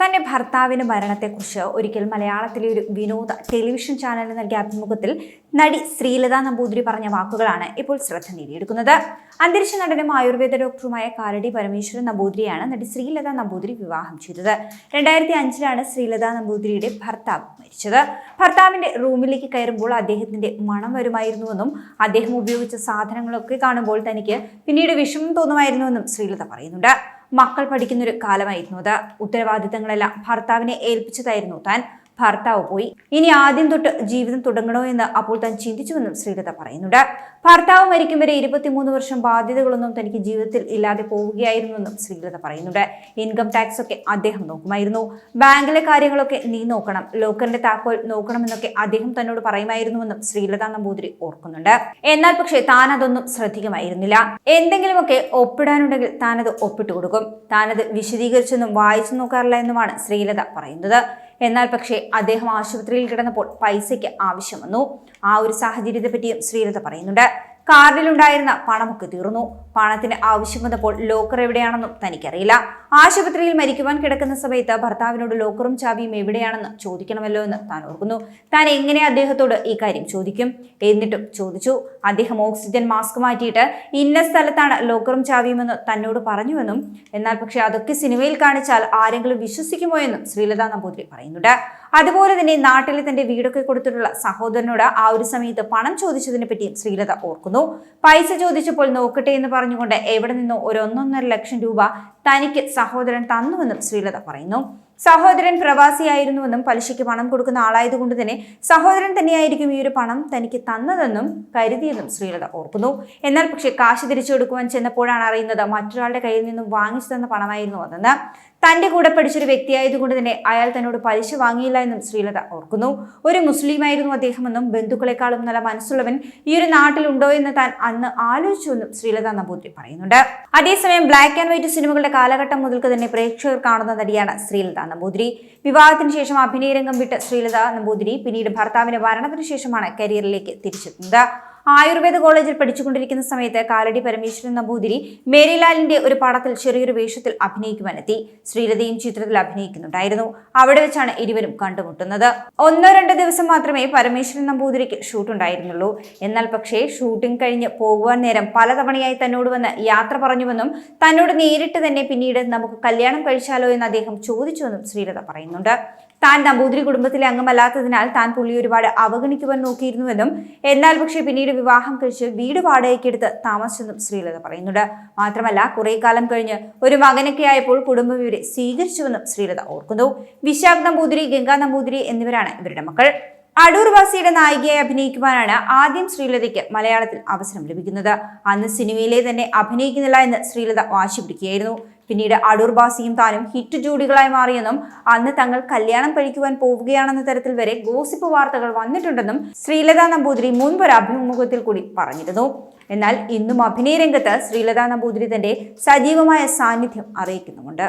തന്റെ ഭർത്താവിന് മരണത്തെക്കുറിച്ച് ഒരിക്കൽ മലയാളത്തിലെ ഒരു വിനോദ ടെലിവിഷൻ ചാനലിന് നൽകിയ അഭിമുഖത്തിൽ നടി ശ്രീലത നമ്പൂതിരി പറഞ്ഞ വാക്കുകളാണ് ഇപ്പോൾ ശ്രദ്ധ നേടിയെടുക്കുന്നത്. അന്തരിച്ച നടനും ആയുർവേദ ഡോക്ടറുമായ കാലടി പരമേശ്വരൻ നമ്പൂതിരിയാണ് നടി ശ്രീലത നമ്പൂതിരി വിവാഹം ചെയ്തത്. രണ്ടായിരത്തി അഞ്ചിലാണ് ശ്രീലത നമ്പൂതിരിയുടെ ഭർത്താവ് മരിച്ചത്. ഭർത്താവിന്റെ റൂമിലേക്ക് കയറുമ്പോൾ അദ്ദേഹത്തിന്റെ മണം വരുമായിരുന്നുവെന്നും അദ്ദേഹം ഉപയോഗിച്ച സാധനങ്ങളൊക്കെ കാണുമ്പോൾ തനിക്ക് പിന്നീട് വിഷമം തോന്നുമായിരുന്നുവെന്നും ശ്രീലത പറയുന്നുണ്ട്. മക്കൾ പഠിക്കുന്നൊരു കാലമായിരുന്നു അത്. ഉത്തരവാദിത്തങ്ങളെല്ലാം ഭർത്താവിനെ ഏൽപ്പിച്ചതായിരുന്നു താൻ. ഭർത്താവ് പോയി. ഇനി ആദ്യം തൊട്ട് ജീവിതം തുടങ്ങണോ എന്ന് അപ്പോൾ താൻ ചിന്തിച്ചുവെന്നും ശ്രീലത പറയുന്നുണ്ട്. ഭർത്താവ് മരിക്കും വരെ ഇരുപത്തിമൂന്ന് വർഷം ബാധ്യതകളൊന്നും തനിക്ക് ജീവിതത്തിൽ ഇല്ലാതെ പോവുകയായിരുന്നുവെന്നും ശ്രീലത പറയുന്നുണ്ട്. ഇൻകം ടാക്സ് ഒക്കെ അദ്ദേഹം നോക്കുമായിരുന്നു. ബാങ്കിലെ കാര്യങ്ങളൊക്കെ നീ നോക്കണം. ലോക്കറിന്റെ താക്കോൽ നോക്കണമെന്നൊക്കെ അദ്ദേഹം തന്നോട് പറയുമായിരുന്നുവെന്നും ശ്രീലത നമ്പൂതിരി ഓർക്കുന്നുണ്ട്. എന്നാൽ പക്ഷേ താൻ അതൊന്നും ശ്രദ്ധിക്കുമായിരുന്നില്ല. എന്തെങ്കിലുമൊക്കെ ഒപ്പിടാനുണ്ടെങ്കിൽ താനത് ഒപ്പിട്ട് കൊടുക്കും താനത് വിശദീകരിച്ചൊന്നും വായിച്ചു നോക്കാറില്ല എന്നുമാണ് ശ്രീലത പറയുന്നത്. എന്നാൽ പക്ഷേ അദ്ദേഹം ആശുപത്രിയിൽ കിടന്നപ്പോൾ പൈസയ്ക്ക് ആവശ്യം വന്നു. ആ ഒരു സാഹചര്യത്തെ പറ്റിയും ശ്രീലത പറയുന്നുണ്ട്. കാർഡിലുണ്ടായിരുന്ന പണമൊക്കെ തീർന്നു. പണത്തിന് ആവശ്യം വന്നപ്പോൾ ലോക്കർ എവിടെയാണെന്നും തനിക്കറിയില്ല. ആശുപത്രിയിൽ മരിക്കുവാൻ കിടക്കുന്ന സമയത്ത് ഭർത്താവിനോട് ലോക്കറും ചാവിയും എവിടെയാണെന്ന് ചോദിക്കണമല്ലോ എന്ന് താൻ ഓർക്കുന്നു. താൻ എങ്ങനെ അദ്ദേഹത്തോട് ഈ കാര്യം ചോദിക്കും? എന്നിട്ടും ചോദിച്ചു. അദ്ദേഹം ഓക്സിജൻ മാസ്ക് മാറ്റിയിട്ട് ഇന്ന സ്ഥലത്താണ് ലോക്കറും ചാവിയുമെന്ന് തന്നോട് പറഞ്ഞുവെന്നും എന്നാൽ പക്ഷേ അതൊക്കെ സിനിമയിൽ കാണിച്ചാൽ ആരെങ്കിലും വിശ്വസിക്കുമോ എന്നും ശ്രീലത നമ്പൂതിരി പറയുന്നുണ്ട്. അതുപോലെ തന്നെ നാട്ടിലെ തന്റെ വീടൊക്കെ കൊടുത്തിട്ടുള്ള സഹോദരനോട് ആ ഒരു സമയത്ത് പണം ചോദിച്ചതിനെ പറ്റിയും ശ്രീലത ഓർക്കുന്നു. പൈസ ചോദിച്ചപ്പോൾ നോക്കട്ടെ എന്ന് പറഞ്ഞുകൊണ്ട് എവിടെ നിന്നോ ഒരു ഒന്നൊന്നര ലക്ഷം രൂപ തനിക്ക് സഹോദരൻ തന്നുവെന്നും ശ്രീലത പറയുന്നു. സഹോദരൻ പ്രവാസിയായിരുന്നുവെന്നും പലിശയ്ക്ക് പണം കൊടുക്കുന്ന ആളായതുകൊണ്ട് തന്നെ സഹോദരൻ തന്നെയായിരിക്കും ഈ ഒരു പണം തനിക്ക് തന്നതെന്നും കരുതിയെന്നും ശ്രീലത ഓർക്കുന്നു. എന്നാൽ പക്ഷേ കാശ് തിരിച്ചു കൊടുക്കുവാൻ ചെന്നപ്പോഴാണ് അറിയുന്നത് മറ്റൊരാളുടെ കയ്യിൽ നിന്നും വാങ്ങിച്ചു തന്ന പണമായിരുന്നു അതെന്ന്. തന്റെ കൂടെ പഠിച്ചൊരു വ്യക്തിയായതുകൊണ്ട് തന്നെ അയാൾ തന്നോട് പലിശ വാങ്ങിയില്ല എന്നും ശ്രീലത ഓർക്കുന്നു. ഒരു മുസ്ലിമായിരുന്നു അദ്ദേഹമെന്നും ബന്ധുക്കളെക്കാളും നല്ല മനസ്സുള്ളവൻ ഈ ഒരു നാട്ടിലുണ്ടോ എന്ന് താൻ അന്ന് ആലോചിച്ചുവെന്നും ശ്രീലത നമ്പൂതിരി പറയുന്നുണ്ട്. അതേസമയം ബ്ലാക്ക് ആൻഡ് വൈറ്റ് സിനിമകളുടെ കാലഘട്ടം മുതൽക്ക് തന്നെ പ്രേക്ഷകർ കാണുന്ന നടിയാണ് ശ്രീലത നമ്പൂതിരി. വിവാഹത്തിന് ശേഷം അഭിനയരംഗം വിട്ട ശ്രീലത നമ്പൂതിരി പിന്നീട് ഭർത്താവിന്റെ മരണത്തിന് ശേഷമാണ് കരിയറിലേക്ക് തിരിച്ചെത്തുന്നത്. ആയുർവേദ കോളേജിൽ പഠിച്ചുകൊണ്ടിരിക്കുന്ന സമയത്ത് കാലടി പരമേശ്വരൻ നമ്പൂതിരി മേരിലാലിന്റെ ഒരു പടത്തിൽ ചെറിയൊരു വേഷത്തിൽ അഭിനയിക്കുവാനെത്തി. ശ്രീലതയും ചിത്രത്തിൽ അഭിനയിക്കുന്നുണ്ടായിരുന്നു. അവിടെ വെച്ചാണ് ഇരുവരും കണ്ടുമുട്ടുന്നത്. ഒന്നോ രണ്ടോ ദിവസം മാത്രമേ പരമേശ്വരൻ നമ്പൂതിരിക്ക് ഷൂട്ട് ഉണ്ടായിരുന്നുള്ളൂ. എന്നാൽ പക്ഷേ ഷൂട്ടിംഗ് കഴിഞ്ഞ് പോകുവാൻ നേരം പലതവണയായി തന്നോട് വന്ന് യാത്ര പറഞ്ഞുവെന്നും തന്നോട് നേരിട്ട് തന്നെ പിന്നീട് നമുക്ക് കല്യാണം കഴിച്ചാലോ എന്ന് അദ്ദേഹം ചോദിച്ചുവെന്നും ശ്രീലത പറയുന്നുണ്ട്. താൻ നമ്പൂതിരി കുടുംബത്തിലെ അംഗമല്ലാത്തതിനാൽ താൻ പുള്ളി ഒരുപാട് അവഗണിക്കുവാൻ നോക്കിയിരുന്നുവെന്നും എന്നാൽ പക്ഷേ പിന്നീട് വിവാഹം കഴിച്ച് വീട് വാടകയ്ക്കെടുത്ത് താമസിച്ചെന്നും ശ്രീലത പറയുന്നുണ്ട്. മാത്രമല്ല കുറെ കാലം കഴിഞ്ഞ് ഒരു മകനൊക്കെ ആയപ്പോൾ കുടുംബം ഇവരെ സ്വീകരിച്ചുവെന്നും ശ്രീലത ഓർക്കുന്നു. വിശാഖ് നമ്പൂതിരി ഗംഗാ നമ്പൂതിരി എന്നിവരാണ് ഇവരുടെ മക്കൾ. അടൂർ വാസിയുടെ നായികയായി അഭിനയിക്കുവാനാണ് ആദ്യം ശ്രീലതയ്ക്ക് മലയാളത്തിൽ അവസരം ലഭിക്കുന്നത്. അന്ന് സിനിമയിലെ തന്നെ അഭിനയിക്കുന്നില്ല എന്ന് ശ്രീലത വാശി പിടിക്കുകയായിരുന്നു. പിന്നീട് അടൂർ ബാസിയും താനും ഹിറ്റ് ജോഡികളായി മാറിയെന്നും അന്ന് തങ്ങൾ കല്യാണം കഴിക്കുവാൻ പോവുകയാണെന്ന തരത്തിൽ വരെ ഗോസിപ്പ് വാർത്തകൾ വന്നിട്ടുണ്ടെന്നും ശ്രീലത നമ്പൂതിരി മുൻപൊരു അഭിമുഖത്തിൽ കൂടി പറഞ്ഞിരുന്നു. എന്നാൽ ഇന്നും അഭിനയ രംഗത്ത് ശ്രീലത നമ്പൂതിരി തന്റെ സജീവമായ സാന്നിധ്യം അറിയിക്കുന്നുമുണ്ട്.